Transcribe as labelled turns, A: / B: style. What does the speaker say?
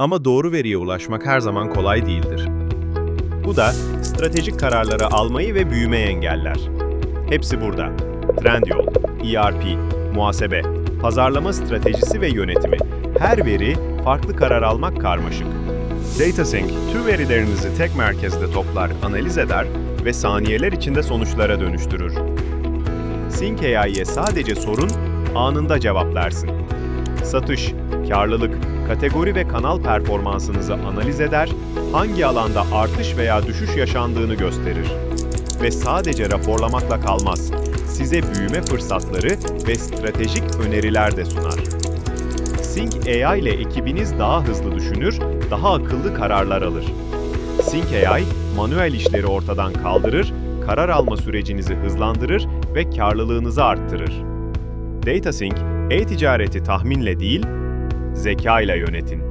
A: Ama doğru veriye ulaşmak her zaman kolay değildir. Bu da stratejik kararları almayı ve büyümeyi engeller. Hepsi burada. Trendyol, ERP, muhasebe, pazarlama stratejisi ve yönetimi. Her veri farklı karar almak karmaşık. DataSync tüm verilerinizi tek merkezde toplar, analiz eder ve saniyeler içinde sonuçlara dönüştürür. Sync AI'ye sadece sorun, anında cevap versin. Satış, karlılık, kategori ve kanal performansınızı analiz eder, hangi alanda artış veya düşüş yaşandığını gösterir. Ve sadece raporlamakla kalmaz, size büyüme fırsatları ve stratejik öneriler de sunar. Sync AI ile ekibiniz daha hızlı düşünür, daha akıllı kararlar alır. Sync AI, manuel işleri ortadan kaldırır, karar alma sürecinizi hızlandırır ve karlılığınızı arttırır. DataSync, e-ticareti tahminle değil, zeka ile yönetin.